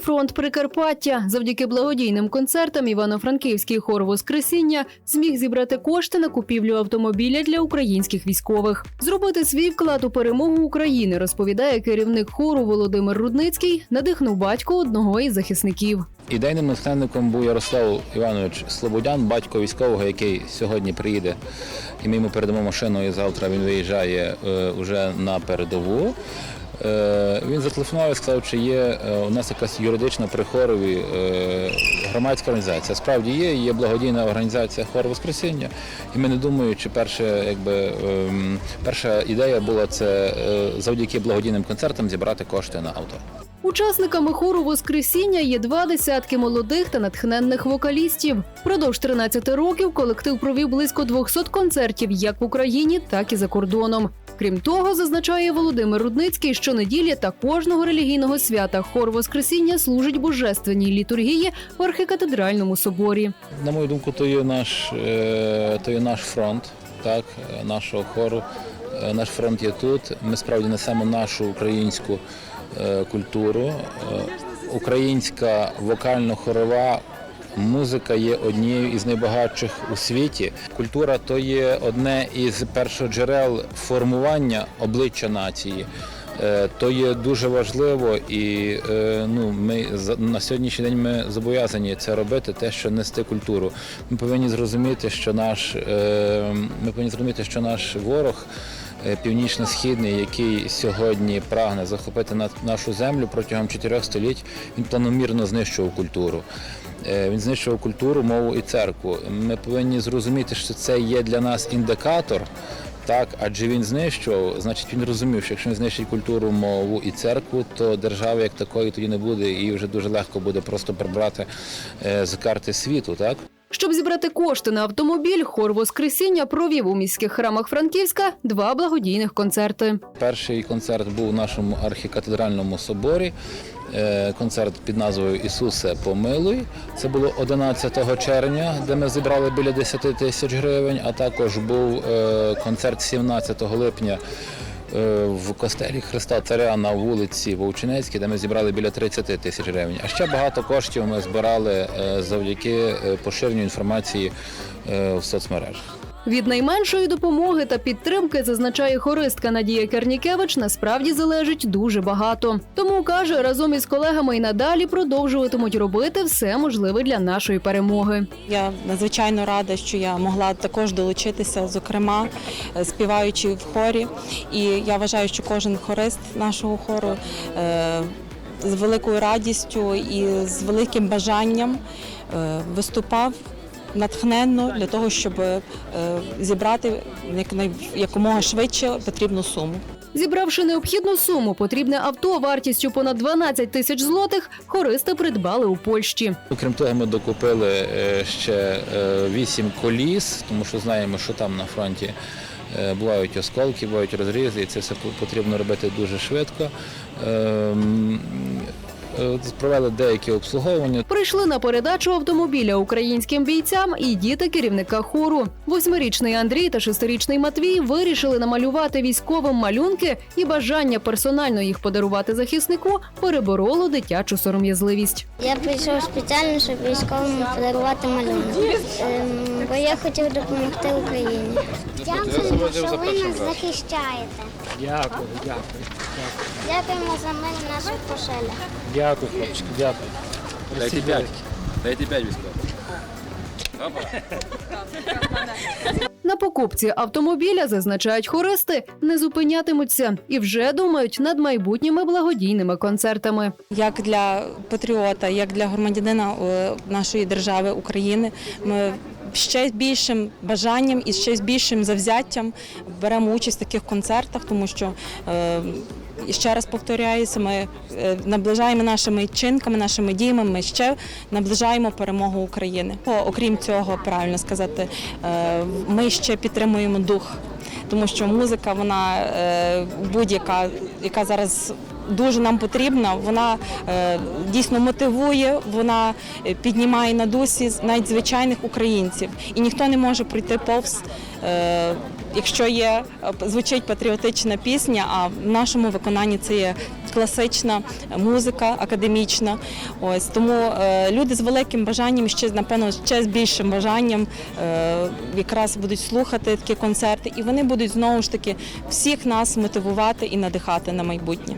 фронт Прикарпаття. Завдяки благодійним концертам Івано-Франківський хор Воскресіння зміг зібрати кошти на купівлю автомобіля для українських військових. Зробити свій вклад у перемогу України, розповідає керівник хору Володимир Рудницький, надихнув батько одного із захисників. Ідейним наставником був Ярослав Іванович Слободян, батько військового, який сьогодні приїде, і ми йому передамо машину, і завтра він виїжджає е, вже на передову. Е, Він зателефонував і сказав, чи є е, у нас якась юридична при хорові е, громадська організація. Справді є, є благодійна організація Хор Воскресіння. І ми не думаючи, перше, якби, ем, перша ідея була це завдяки благодійним концертам зібрати кошти на авто. Учасниками хору Воскресіння є два десятки молодих та натхненних вокалістів. Продовж 13 років колектив провів близько 200 концертів як в Україні, так і за кордоном. Крім того, зазначає Володимир Рудницький, що неділі та кожного релігійного свята хор Воскресіння служить божественній літургії в архікатедральному соборі. На мою думку, то є наш, е, то є наш фронт, так, нашого хору. Е, Наш фронт є тут. Ми справді несемо нашу українську е, культуру. Українська вокально-хорова музика є однією із найбагатших у світі. Культура то є одне із першоджерел формування обличчя нації. Е, То є дуже важливо, і е, ну ми на сьогоднішній день ми зобов'язані це робити, те, що нести культуру. Ми повинні зрозуміти, що наш е, ми повинні зрозуміти, що наш ворог. Е, Північно-східний, який сьогодні прагне захопити нашу землю протягом чотирьох століть, він планомірно знищував культуру. Е, Він знищував культуру, мову і церкву. Ми повинні зрозуміти, що це є для нас індикатор, так, адже він знищував, значить він розумів, що якщо він знищить культуру, мову і церкву, то держави як такої тоді не буде, і вже дуже легко буде просто прибрати е, з карти світу. Так Щоб зібрати кошти на автомобіль, хор Воскресіння провів у міських храмах Франківська два благодійних концерти. перший концерт був у нашому архікатедральному соборі. е, Концерт під назвою Ісусе помилуй. Це було 11 червня, де ми зібрали біля 10 тисяч гривень. А також був е, концерт 17 липня в костелі Христа Царя на вулиці Вовчинецькій, де ми зібрали біля 30 тисяч гривень. А ще багато коштів ми збирали е, завдяки е, поширенню інформації е, в соцмережах. Від найменшої допомоги та підтримки, зазначає хористка Надія Кернікевич, насправді залежить дуже багато. Тому каже, разом із колегами і надалі продовжуватимуть робити все можливе для нашої перемоги. Я надзвичайно рада, що я могла також долучитися, зокрема е, співаючи в хорі. І я вважаю, що кожен хорист нашого хору е, з великою радістю і з великим бажанням е, виступав натхненно для того, щоб е, зібрати якомога швидше потрібну суму. Зібравши необхідну суму, потрібне авто вартістю понад 12 тисяч злотих, хористи придбали у Польщі. Окрім того, ми докупили е, ще е, вісім коліс, тому що знаємо, що там на фронті бувають осколки, бувають розрізи, і це все потрібно робити дуже швидко. Е, Провели деякі обслуговування. Прийшли на передачу автомобіля українським бійцям і діти керівника хору. Восьмирічний Андрій та шестирічний Матвій вирішили намалювати військовим малюнки, і бажання персонально їх подарувати захиснику перебороло дитячу сором'язливість. Я прийшов спеціально, щоб військовим подарувати малюнок. Ем, бо я хотів допомогти Україні. Дякуємо, що ви нас захищаєте. Дякую, дякую. Дякуємо за в наших пошелях. Дякую, хлопчики, дякую. Дайте п'ять. Дайте п'ять військових. На покупці автомобіля зазначають хористи, не зупинятимуться і вже думають над майбутніми благодійними концертами. як для патріота, як для громадянина е, нашої держави України. Ми ще з більшим бажанням і ще з більшим завзяттям беремо участь в таких концертах, тому що е, ще раз повторяюся, ми е, наближаємо нашими чинками, нашими діями. Ми ще наближаємо перемогу України. Окрім цього, правильно сказати, е, ми ще підтримуємо дух тому що музика, вона будь-яка, яка зараз дуже нам потрібна, вона е, дійсно мотивує, вона е, піднімає на дусі навіть звичайних українців. І ніхто не може пройти повз. Е, Якщо є звучить патріотична пісня, а в нашому виконанні це є класична музика академічна. Ось тому люди з великим бажанням, ще напевно ще з більшим бажанням якраз будуть слухати такі концерти, і вони будуть знову ж таки всіх нас мотивувати і надихати на майбутнє.